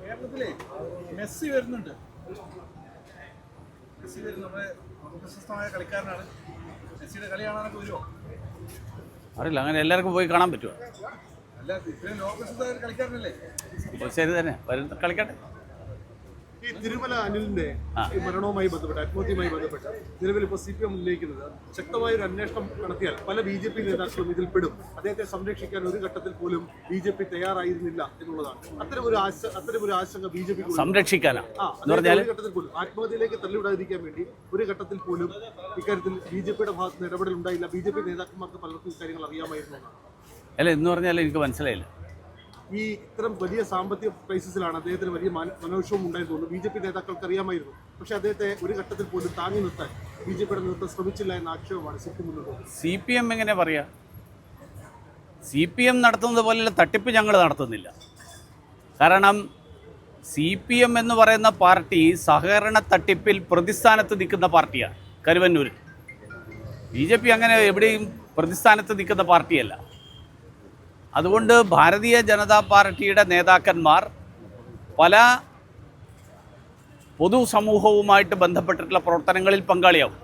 കേരളത്തിലെ മെസ്സി വരുന്നുണ്ട്. മെസ്സി വരുന്ന നമ്മുടെ പ്രശസ്തമായ കളിക്കാരനാണ്. മെസ്സിയുടെ കളി കാണാനൊക്കെ വരുമോ അറിയില്ല അങ്ങനെ എല്ലാവർക്കും പോയി കാണാൻ പറ്റുമോ? അല്ല ഇത്രയും ലോകപ്രസിദ്ധമായ ഒരു കളിക്കാരനല്ലേ? ശരി തന്നെ വരുന്ന കളിക്കട്ടെ. ഈ തിരുമല അനിലിന്റെ മരണവുമായി ബന്ധപ്പെട്ട് ആത്മഹത്യയുമായി ബന്ധപ്പെട്ട് നിലവിൽ ഇപ്പോൾ സി പി എം ഉന്നയിക്കുന്നത് ശക്തമായ ഒരു അന്വേഷണം നടത്തിയാൽ പല ബി ജെ പി നേതാക്കളും ഇതിൽ പെടും. അദ്ദേഹത്തെ സംരക്ഷിക്കാൻ ഒരു ഘട്ടത്തിൽ പോലും ബി ജെ പി തയ്യാറായിരുന്നില്ല എന്നുള്ളതാണ്. അത്തരം ഒരു അത്തരം ഒരു ആശങ്ക ബി ജെ പി സംരക്ഷിക്കാനാ? എന്ന് പറഞ്ഞാൽ ഒരു ഘട്ടത്തിൽ പോലും ആത്മഹത്യയിലേക്ക് തള്ളിവിടാതിരിക്കാൻ വേണ്ടി ഒരു ഘട്ടത്തിൽ പോലും ഇക്കാര്യത്തിൽ ബി ജെ പിയുടെ ഭാഗത്ത് നിന്ന് ഇടപെടൽ ഉണ്ടായില്ല ബി ജെ പി നേതാക്കന്മാർക്ക് പലർക്കും ഇക്കാര്യങ്ങൾ അറിയാമായിരുന്നു അല്ല എന്ന് പറഞ്ഞാൽ എനിക്ക് മനസ്സിലായില്ല. ഈ ഇത്തരം വലിയ സാമ്പത്തിക ക്രൈസിസിലാണ് അദ്ദേഹത്തിന് വലിയ മനോഷവും ഉണ്ടായെന്ന് തോന്നുന്നു. ബി ജെ പി നേതാക്കൾക്ക് അറിയാമായിരുന്നു പക്ഷേ അദ്ദേഹത്തെ ഒരു ഘട്ടത്തിൽ പോലും താങ്ങി നിർത്താൻ ബി ജെ പിയുടെ നേതൃത്വം ശ്രമിച്ചില്ല എന്ന ആക്ഷേപമാണ് സിക്ക് മുന്നോട്ട് പോകുന്നത് സി പി എം എങ്ങനെ പറയാ? സി പി എം നടത്തുന്നത് പോലെയുള്ള തട്ടിപ്പ് ഞങ്ങൾ നടത്തുന്നില്ല. കാരണം സി പി എം എന്ന് പറയുന്ന പാർട്ടി സഹകരണ തട്ടിപ്പിൽ പ്രതിസ്ഥാനത്ത് നിൽക്കുന്ന പാർട്ടിയാണ് കരുവന്നൂർ ബി ജെ പി അങ്ങനെ എവിടെയും പ്രതിസ്ഥാനത്ത് നിൽക്കുന്ന പാർട്ടിയല്ല. അതുകൊണ്ട് ഭാരതീയ ജനതാ പാർട്ടിയുടെ നേതാക്കന്മാർ പല പൊതുസമൂഹവുമായിട്ട് ബന്ധപ്പെട്ടിട്ടുള്ള പ്രവർത്തനങ്ങളിൽ പങ്കാളിയാവും.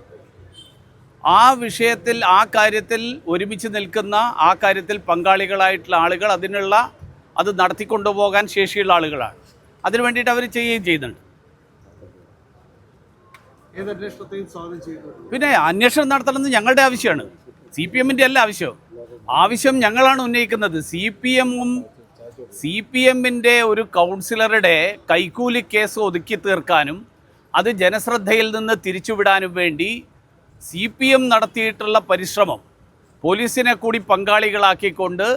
ആ വിഷയത്തിൽ ആ കാര്യത്തിൽ ഒരുമിച്ച് നിൽക്കുന്ന ആ കാര്യത്തിൽ പങ്കാളികളായിട്ടുള്ള ആളുകൾ അതിനുള്ള അത് നടത്തിക്കൊണ്ടുപോകാൻ ശേഷിയുള്ള ആളുകളാണ്. അതിനു വേണ്ടിയിട്ട് അവർ ചെയ്യുകയും ചെയ്യുന്നുണ്ട്. പിന്നെ അന്വേഷണം നടത്തണമെന്ന് ഞങ്ങളുടെ ആവശ്യമാണ്. സി പി എമ്മിന്റെ അല്ല ആവശ്യം. ആവശ്യം ഞങ്ങളാണ് ഉന്നയിക്കുന്നത്. സി പി എമ്മും സി പി എമ്മിന്റെ ഒരു കൗൺസിലറുടെ കൈക്കൂലി കേസ് ഒതുക്കി തീർക്കാനും അത് ജനശ്രദ്ധയിൽ നിന്ന് തിരിച്ചുവിടാനും വേണ്ടി സി പി എം നടത്തിയിട്ടുള്ള പരിശ്രമം പോലീസിനെ കൂടി പങ്കാളികളാക്കിക്കൊണ്ട്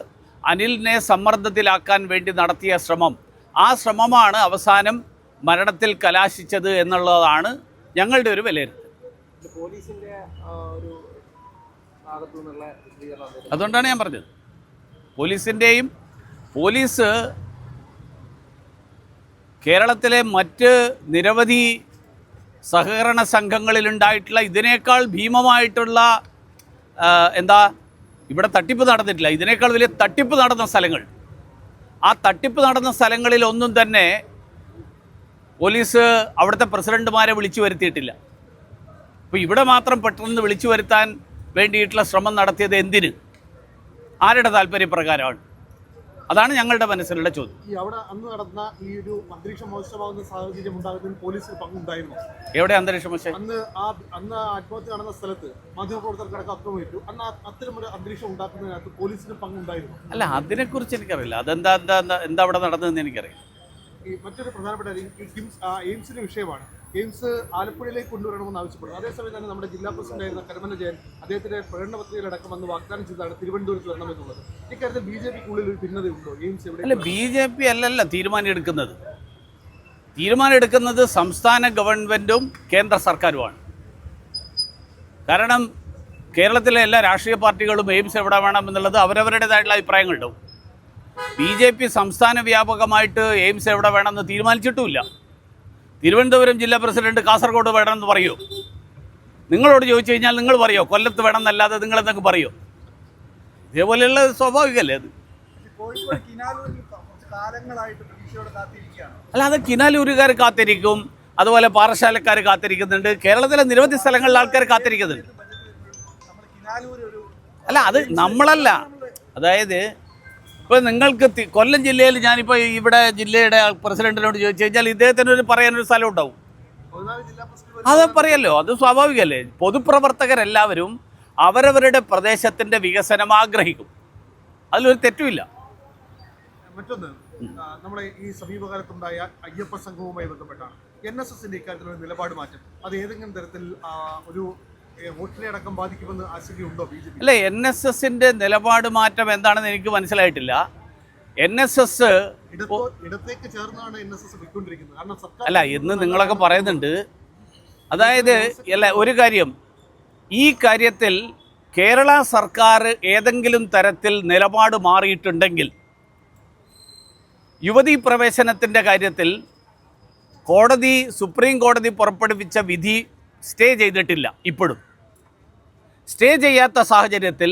അനിലിനെ സമ്മർദ്ദത്തിലാക്കാൻ വേണ്ടി നടത്തിയ ശ്രമം. ആ ശ്രമമാണ് അവസാനം മരണത്തിൽ കലാശിച്ചത് എന്നുള്ളതാണ് ഞങ്ങളുടെ ഒരു വിലയിരുത്തൽ. പോലീസിന്റെ ഒരു അതുകൊണ്ടാണ് ഞാൻ പറഞ്ഞത്. പോലീസിന്റെയും പോലീസ് കേരളത്തിലെ മറ്റ് നിരവധി സഹകരണ സംഘങ്ങളിലുണ്ടായിട്ടുള്ള ഇതിനേക്കാൾ ഭീമമായിട്ടുള്ള എന്താ ഇവിടെ തട്ടിപ്പ് നടന്നിട്ടില്ല. ഇതിനേക്കാൾ വലിയ തട്ടിപ്പ് നടന്ന സ്ഥലങ്ങൾ. ആ തട്ടിപ്പ് നടന്ന സ്ഥലങ്ങളിൽ ഒന്നും തന്നെ പോലീസ് അവിടുത്തെ പ്രസിഡന്റുമാരെ വിളിച്ചു വരുത്തിയിട്ടില്ല. അപ്പോൾ ഇവിടെ മാത്രം പെട്ടെന്ന് വിളിച്ചു വരുത്താൻ വേണ്ടിയിട്ടുള്ള ശ്രമം നടത്തിയത് എന്തിന്? ആരുടെ താല്പര്യപ്രകാരമാണ്? അതാണ് ഞങ്ങളുടെ മനസ്സിലുള്ള ചോദ്യം. ഈ അവിടെ അന്ന് നടന്ന ഈ ഒരു അന്തരീക്ഷം മോശമാകുന്ന സാഹചര്യം ഉണ്ടാകുന്നതിൽ പോലീസിന് പങ്കുണ്ടായിരുന്നു. എവിടെ അന്തരീക്ഷ മോശം? അന്ന് ആ അന്ന് ആത്മഹത്യ നടന്ന സ്ഥലത്ത് അന്ന് ആ- അത്തരം ഒരു അന്തരീക്ഷം ഉണ്ടാക്കുന്നതിനകത്ത് പോലീസിന് പങ്കുണ്ടായിരുന്നു. അല്ല അതിനെക്കുറിച്ച് എനിക്കറിയില്ല. അതെന്താ എന്താ എന്താ അവിടെ നടന്നതെന്ന് എനിക്കറിയാം ഈ മറ്റൊരു പ്രധാനപ്പെട്ട എയിംസിന്റെ വിഷയമാണ്. എയിംസ് ആലപ്പുഴയിലേക്ക് കൊണ്ടുവരണമെന്ന് ആവശ്യപ്പെടുന്നു. അതേസമയം തന്നെ നമ്മുടെ ജില്ലാ പ്രസിഡന്റ് ആയിരുന്ന കരമന ജയൻ അദ്ദേഹത്തിന്റെ പ്രകടന പത്രികയിലടക്കം വന്ന് വാഗ്ദാനം ചെയ്തതാണ് തിരുവനന്തപുരത്ത് വരണമെന്നുള്ളത്. ഇക്കാര്യത്തിൽ ബി ജെ പിക്കുള്ളിൽ ഒരു ഭിന്നതയുണ്ടോ എയിംസ് അല്ല എവിടെ ബി ജെ പി അല്ലല്ല തീരുമാനമെടുക്കുന്നത്. തീരുമാനമെടുക്കുന്നത് സംസ്ഥാന ഗവൺമെന്റും കേന്ദ്ര സർക്കാരുമാണ്. കാരണം കേരളത്തിലെ എല്ലാ രാഷ്ട്രീയ പാർട്ടികളും എയിംസ് എവിടെ വേണം എന്നുള്ളത് അവരവരുടേതായിട്ടുള്ള അഭിപ്രായങ്ങളുണ്ടാവും. ബി ജെ പി സംസ്ഥാന വ്യാപകമായിട്ട് എയിംസ് എവിടെ വേണമെന്ന് തീരുമാനിച്ചിട്ടുമില്ല. തിരുവനന്തപുരം ജില്ലാ പ്രസിഡന്റ് കാസർഗോഡ് വേണമെന്ന് പറയൂ. നിങ്ങളോട് ചോദിച്ചു കഴിഞ്ഞാൽ നിങ്ങൾ പറയോ? കൊല്ലത്ത് വേണം എന്നല്ലാതെ നിങ്ങൾ എന്തൊക്കെ പറയോ? ഇതേപോലെയുള്ള സ്വാഭാവികമല്ലേ അത്? അല്ല അത് കിനാലൂരുകാർ കാത്തിരിക്കും അതുപോലെ പാറശാലക്കാർ കാത്തിരിക്കുന്നുണ്ട് കേരളത്തിലെ നിരവധി സ്ഥലങ്ങളിൽ ആൾക്കാർ കാത്തിരിക്കുന്നുണ്ട്. അല്ല അത് നമ്മളല്ല. അതായത് ഇപ്പോൾ നിങ്ങൾക്ക് കൊല്ലം ജില്ലയിൽ ഞാനിപ്പോൾ ഇവിടെ ജില്ലയുടെ പ്രസിഡന്റിനോട് ചോദിച്ചു കഴിഞ്ഞാൽ ഇദ്ദേഹത്തിന് ഒരു പറയാനൊരു സ്ഥലം ഉണ്ടാവും. അത് പറയല്ലോ അത് സ്വാഭാവികമല്ലേ? പൊതുപ്രവർത്തകരെല്ലാവരും അവരവരുടെ പ്രദേശത്തിന്റെ വികസനം ആഗ്രഹിക്കും. അതിലൊരു തെറ്റുമില്ല. മറ്റൊന്ന് നമ്മുടെ ഈ സമീപകാലത്തുണ്ടായ അയ്യപ്പ സംഘവുമായി ബന്ധപ്പെട്ടാണ്. എൻ എസ് എസിന്റെ ഇക്കാര്യത്തിൽ ഒരു നിലപാട് മാറ്റം. അത് ഏതെങ്കിലും തരത്തിൽ ഒരു അടക്കം ബാധിക്കുമെന്ന് ആശങ്കയുണ്ടോ അല്ല എൻ എസ് എസിന്റെ നിലപാട് മാറ്റം എന്താണെന്ന് എനിക്ക് മനസ്സിലായിട്ടില്ല. എൻ എസ് എസ് ഇടത്തേക്ക് ചേർന്നാണ് എൻ എസ് എസ് പോയിക്കൊണ്ടിരിക്കുന്നത്. കാരണം അല്ല ഇന്ന് നിങ്ങളൊക്കെ പറയുന്നുണ്ട്. അതായത് അല്ല ഒരു കാര്യം. ഈ കാര്യത്തിൽ കേരള സർക്കാർ ഏതെങ്കിലും തരത്തിൽ നിലപാട് മാറിയിട്ടുണ്ടെങ്കിൽ യുവതി പ്രവേശനത്തിന്റെ കാര്യത്തിൽ കോടതി സുപ്രീം കോടതി പുറപ്പെടുവിച്ച വിധി സ്റ്റേ ചെയ്തിട്ടില്ല ഇപ്പോഴും. സ്റ്റേ ചെയ്യാത്ത സാഹചര്യത്തിൽ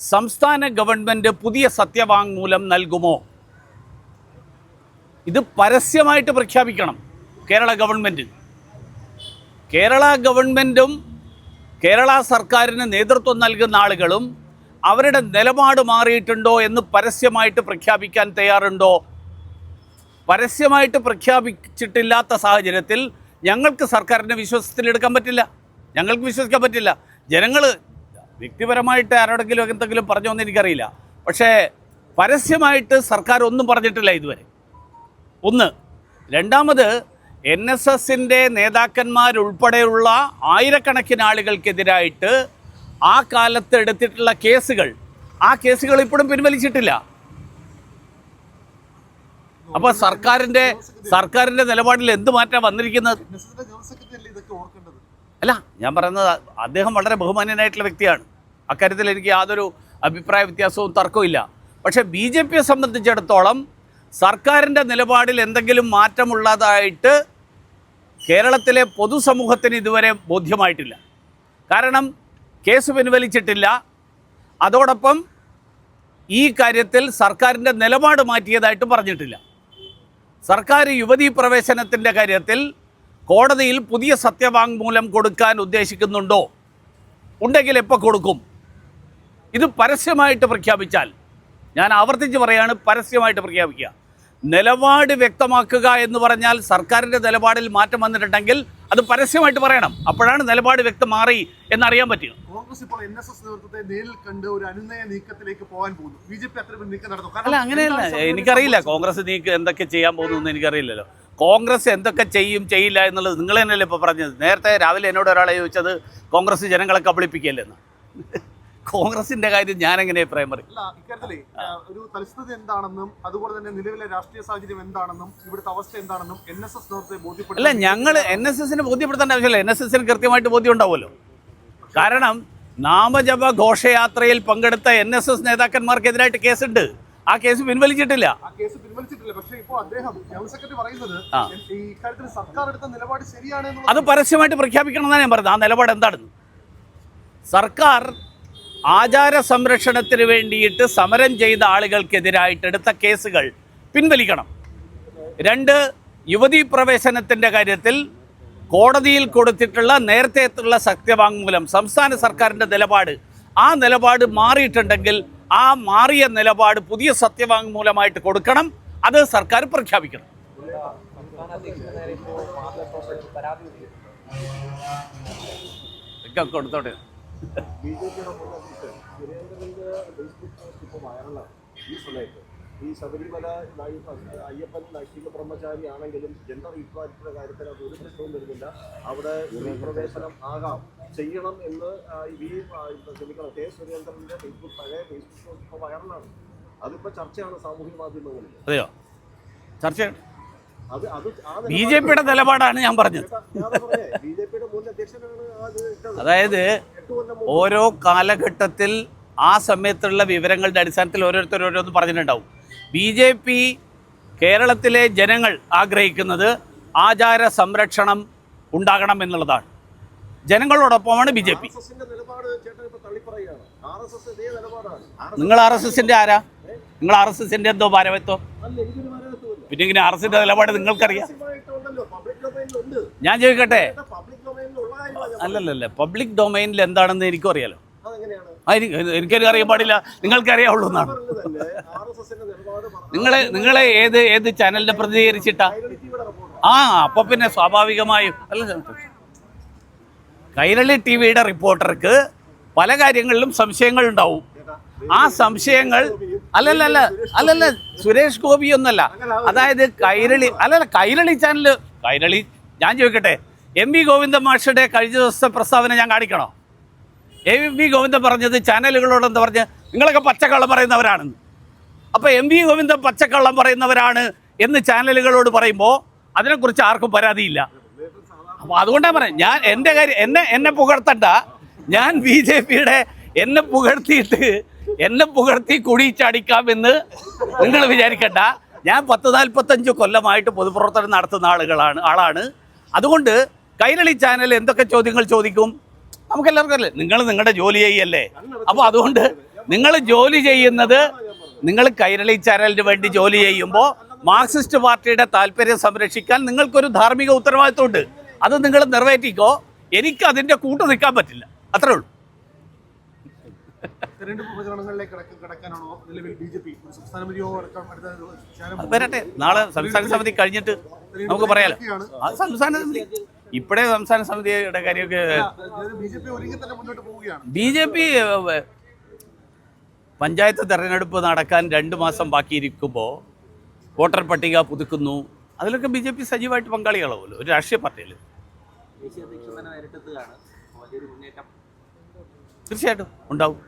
സംസ്ഥാന ഗവൺമെന്റ് പുതിയ സത്യവാങ്മൂലം നൽകുമോ? ഇത് പരസ്യമായിട്ട് പ്രഖ്യാപിക്കണം കേരള ഗവൺമെന്റ് കേരള ഗവൺമെന്റും കേരള സർക്കാരിന് നേതൃത്വം നൽകുന്ന ആളുകളും അവരുടെ നിലപാട് മാറിയിട്ടുണ്ടോ എന്ന് പരസ്യമായിട്ട് പ്രഖ്യാപിക്കാൻ തയ്യാറുണ്ടോ? പരസ്യമായിട്ട് പ്രഖ്യാപിച്ചിട്ടില്ലാത്ത സാഹചര്യത്തിൽ ഞങ്ങൾക്ക് സർക്കാരിനെ വിശ്വാസത്തിലെടുക്കാൻ പറ്റില്ല. ഞങ്ങൾക്ക് വിശ്വസിക്കാൻ പറ്റില്ല. ജനങ്ങൾ വ്യക്തിപരമായിട്ട് ആരോടെങ്കിലും എന്തെങ്കിലും പറഞ്ഞോന്ന് എനിക്കറിയില്ല. പക്ഷേ പരസ്യമായിട്ട് സർക്കാർ ഒന്നും പറഞ്ഞിട്ടില്ല ഇതുവരെ. ഒന്ന് രണ്ടാമത് എൻ എസ് എസിന്റെ നേതാക്കന്മാരുൾപ്പെടെയുള്ള ആയിരക്കണക്കിന് ആളുകൾക്കെതിരായിട്ട് ആ കാലത്ത് എടുത്തിട്ടുള്ള കേസുകൾ ആ കേസുകൾ ഇപ്പോഴും പിൻവലിച്ചിട്ടില്ല. അപ്പോൾ സർക്കാരിന്റെ സർക്കാരിന്റെ നിലപാടിൽ എന്ത് മാറ്റം വന്നിരിക്കുന്നത്? അല്ലേ ഞാൻ പറയുന്നത് അദ്ദേഹം വളരെ ബഹുമാന്യനായിട്ടുള്ള വ്യക്തിയാണ്. അക്കാര്യത്തിൽ എനിക്ക് യാതൊരു അഭിപ്രായ വ്യത്യാസവും തർക്കവും പക്ഷേ ബി ജെ പിയെ സംബന്ധിച്ചിടത്തോളം സർക്കാരിന്റെ നിലപാടിൽ എന്തെങ്കിലും മാറ്റമുള്ളതായിട്ട് കേരളത്തിലെ പൊതുസമൂഹത്തിന് ഇതുവരെ ബോധ്യമായിട്ടില്ല. കാരണം കേസ് പിൻവലിച്ചിട്ടില്ല. അതോടൊപ്പം ഈ കാര്യത്തിൽ സർക്കാരിന്റെ നിലപാട് മാറ്റിയതായിട്ട് പറഞ്ഞിട്ടില്ല. സർക്കാർ യുവതീ പ്രവേശനത്തിന്റെ കാര്യത്തിൽ കോടതിയിൽ പുതിയ സത്യവാങ്മൂലം കൊടുക്കാൻ ഉദ്ദേശിക്കുന്നുണ്ടോ? ഉണ്ടെങ്കിൽ എപ്പോൾ കൊടുക്കും? ഇത് പരസ്യമായിട്ട് പ്രഖ്യാപിച്ചാൽ ഞാൻ ആവർത്തിച്ച് പറയാണ് പരസ്യമായിട്ട് പ്രഖ്യാപിക്കുക. നിലപാട് വ്യക്തമാക്കുക എന്ന് പറഞ്ഞാൽ സർക്കാരിന്റെ നിലപാടിൽ മാറ്റം വന്നിട്ടുണ്ടെങ്കിൽ അത് പരസ്യമായിട്ട് പറയണം. അപ്പോഴാണ് നിലപാട് വ്യക്തം മാറി എന്നറിയാൻ പറ്റുക. കോൺഗ്രസ് ഇപ്പോൾ എൻ എസ് എസ് നേതൃത്വത്തെ നേരിൽ കണ്ട് ഒരു അനുനയ നീക്കത്തിലേക്ക് പോകാൻ പോകുന്നു. ബി ജെ പി അത്തരം നീക്കം നടന്നു. അല്ല അങ്ങനെയല്ല. എനിക്കറിയില്ല കോൺഗ്രസ് നീക്ക് എന്തൊക്കെ ചെയ്യാൻ പോകുന്നു എന്ന് എനിക്കറിയില്ലല്ലോ. കോൺഗ്രസ് എന്തൊക്കെ ചെയ്യും ചെയ്യില്ല എന്നുള്ളത് നിങ്ങൾ തന്നെയല്ലേ ഇപ്പോൾ പറഞ്ഞത്. നേരത്തെ രാവിലെ എന്നോട് ഒരാളെ ചോദിച്ചത് കോൺഗ്രസ് ജനങ്ങളെ കബളിപ്പിക്കല്ലെന്ന് കോൺഗ്രസിന്റെ കാര്യം ഞാൻ എങ്ങനെ അഭിപ്രായം പറയും? ഒരു തലസ്ഥിതി എന്താണെന്നും അതുപോലെ തന്നെ നിലവിലെ രാഷ്ട്രീയ സാഹചര്യം എന്താണെന്നും ഇവിടുത്തെ അവസ്ഥ എന്താണെന്നും എൻ എസ് എസ് നേതൃത്വത്തെ അല്ല ഞങ്ങൾ എൻ എസ് എസിന് ബോധ്യപ്പെടുത്തേണ്ട ആവശ്യമില്ല. എൻ എസ് എസിന് കൃത്യമായിട്ട് ബോധ്യം ഉണ്ടാവുമല്ലോ. കാരണം നാമജപ ഘോഷയാത്രയിൽ പങ്കെടുത്ത എൻ എസ് എസ് നേതാക്കന്മാർക്കെതിരായിട്ട് കേസുണ്ട്. ആ കേസ് പിൻവലിച്ചിട്ടില്ല. ആ കേസ് പിൻവലിച്ചിട്ടില്ല. പക്ഷേ ഇപ്പോൾ അദ്ദേഹം ജനറൽ സെക്രട്ടറി പറയുന്നത് ഈ കാര്യത്തിൽ സർക്കാർ എടുത്ത നിലപാട് ശരിയാണ് അത് പരസ്യമായിട്ട് പ്രഖ്യാപിക്കണം എന്നാണ് ഞാൻ പറഞ്ഞത്. ആ നിലപാട് എന്താണെന്ന്. സർക്കാർ ആചാര സംരക്ഷണത്തിന് വേണ്ടിയിട്ട് സമരം ചെയ്ത ആളുകൾക്കെതിരായിട്ട് എടുത്ത കേസുകൾ പിൻവലിക്കണം. രണ്ട് യുവതി പ്രവേശനത്തിന്റെ കാര്യത്തിൽ കോടതിയിൽ കൊടുത്തിട്ടുള്ള നേരത്തെയുള്ള സത്യവാങ്മൂലം സംസ്ഥാന സർക്കാരിന്റെ നിലപാട് ആ നിലപാട് മാറിയിട്ടുണ്ടെങ്കിൽ ആ മാറിയ നിലപാട് പുതിയ സത്യവാങ്മൂലമായിട്ട് കൊടുക്കണം. അത് സർക്കാർ പ്രഖ്യാപിക്കണം. കൊടുത്തോട്ടെ. ബി ജെ പിയുടെ ഫേസ്ബുക്ക് പോസ്റ്റ് ഇപ്പോൾ വൈറലാണ് ഈ സമയത്ത് ഈ ശബരിമല അയ്യപ്പൻ നൈഷ്ഠിക ബ്രഹ്മചാരി ആണെങ്കിലും ജെൻഡർ ഈക്വാലിറ്റിയുടെ കാര്യത്തിൽ അത് ഒരു പ്രശ്നവും വരുന്നില്ല. അവിടെ പ്രവേശനം ആകാം. ചെയ്യണം എന്ന് ഈ ക്ഷമിക്കണം കെ സുരേന്ദ്രന്റെ ഫേസ്ബുക്ക് പഴയ ഫേസ്ബുക്ക് പോസ്റ്റ് ഇപ്പോൾ വൈറലാണ് അതിപ്പോൾ ചർച്ചയാണ് സാമൂഹ്യ മാധ്യമങ്ങളിൽ. അതെയോ? ചർച്ച അത് അത് ബി ജെ പിയുടെ നിലപാടാണ് ഞാൻ പറഞ്ഞത്. അതായത് ഓരോ കാലഘട്ടത്തിൽ ആ സമയത്തുള്ള വിവരങ്ങളുടെ അടിസ്ഥാനത്തിൽ ഓരോരുത്തർ ഓരോന്ന് പറഞ്ഞിട്ടുണ്ടാവും. ബി ജെ പി കേരളത്തിലെ ജനങ്ങൾ ആഗ്രഹിക്കുന്നത് ആചാര സംരക്ഷണം ഉണ്ടാകണം എന്നുള്ളതാണ്. ജനങ്ങളോടൊപ്പമാണ് ബി ജെ പി. നിങ്ങൾ ആർ എസ് എസിന്റെ ആരാ? നിങ്ങൾ ആർ എസ് എസിന്റെ എന്തോ ഭാരവത്വം പിന്നെ ഇങ്ങനെ ആർ എസ് എസിന്റെ നിലപാട് നിങ്ങൾക്കറിയാം. ഞാൻ ചോദിക്കട്ടെ? അല്ലല്ലല്ല പബ്ലിക് ഡൊമൈനിൽ എന്താണെന്ന് എനിക്കും അറിയാലോ. എനിക്ക് എനിക്കൊരു അറിയാൻ പാടില്ല. നിങ്ങൾക്കറിയാവുള്ളൂ എന്നാണ് പറഞ്ഞത് തന്നെ ആർ എസ് എസിന്റെ നിലപാട് നിങ്ങളെ നിങ്ങളെ ഏത് ഏത് ചാനലിനെ പ്രതികരിച്ചിട്ടാ ആ അപ്പൊ പിന്നെ സ്വാഭാവികമായും അല്ല കൈരളി ടി വിയുടെ റിപ്പോർട്ടർക്ക് പല കാര്യങ്ങളിലും സംശയങ്ങൾ ഉണ്ടാവും. ആ സംശയങ്ങൾ അല്ലല്ല അല്ലല്ല സുരേഷ് ഗോപി ഒന്നല്ല. അതായത് കൈരളി അല്ലല്ല കൈരളി ചാനൽ കൈരളി ഞാൻ ചോദിക്കട്ടെ എം വി ഗോവിന്ദ മാഷയുടെ കഴിഞ്ഞ ദിവസത്തെ പ്രസ്താവന ഞാൻ കാണിക്കണോ? എം വി ഗോവിന്ദൻ പറഞ്ഞത് ചാനലുകളോട് എന്താ പറഞ്ഞ്? നിങ്ങളൊക്കെ പച്ചക്കള്ളം പറയുന്നവരാണെന്ന്. അപ്പോൾ എം വി ഗോവിന്ദൻ പച്ചക്കള്ളം പറയുന്നവരാണ് എന്ന് ചാനലുകളോട് പറയുമ്പോൾ അതിനെക്കുറിച്ച് ആർക്കും പരാതിയില്ല. അപ്പോൾ അതുകൊണ്ടാണ് പറയാം ഞാൻ എന്റെ കാര്യം എന്നെ എന്നെ പുകഴ്ത്തണ്ട. ഞാൻ ബി ജെ പിയുടെ എന്നെ പുകഴ്ത്തിയിട്ട് എന്നെ പുകഴ്ത്തി കുഴി എന്ന് നിങ്ങൾ വിചാരിക്കണ്ട. ഞാൻ പത്ത് നാൽപ്പത്തഞ്ച് കൊല്ലമായിട്ട് പൊതുപ്രവർത്തനം നടത്തുന്ന ആളുകളാണ് ആളാണ്. അതുകൊണ്ട് കൈരളി ചാനൽ എന്തൊക്കെ ചോദ്യങ്ങൾ ചോദിക്കും? നമുക്കെല്ലാവർക്കും അല്ലേ നിങ്ങൾ നിങ്ങളുടെ ജോലി ചെയ്യല്ലേ അപ്പോൾ അതുകൊണ്ട് നിങ്ങൾ ജോലി ചെയ്യുന്നത് നിങ്ങൾ കൈരളി ചാനലിന് വേണ്ടി ജോലി ചെയ്യുമ്പോൾ മാർക്സിസ്റ്റ് പാർട്ടിയുടെ താല്പര്യം സംരക്ഷിക്കാൻ നിങ്ങൾക്കൊരു ധാർമ്മിക ഉത്തരവാദിത്വമുണ്ട്. അത് നിങ്ങൾ നിറവേറ്റിക്കോ. എനിക്ക് അതിന്റെ കൂട്ട് നിൽക്കാൻ പറ്റില്ല. അത്രേ ഉള്ളൂ. വരട്ടെ. നാളെ സംസ്ഥാന സമിതി കഴിഞ്ഞിട്ട് നമുക്ക് പറയാലോ. സംസ്ഥാന സമിതി. ഇപ്പോഴേ സംസ്ഥാന സമിതിയുടെ കാര്യമൊക്കെ ബി ജെ പി ഒരുങ്ങി തന്നെ മുന്നോട്ട് പോവുകയാണ് ബി ജെ പി പഞ്ചായത്ത് തെരഞ്ഞെടുപ്പ് നടക്കാൻ രണ്ട് മാസം ബാക്കിയിരിക്കുമ്പോൾ വോട്ടർ പട്ടിക പുതുക്കുന്നു. അതിലൊക്കെ ബി ജെ പി സജീവമായിട്ട് പങ്കാളികളാവുമല്ലോ ഒരു രാഷ്ട്രീയ പാർട്ടിയിൽ. തീർച്ചയായിട്ടും. ഉണ്ടാവും.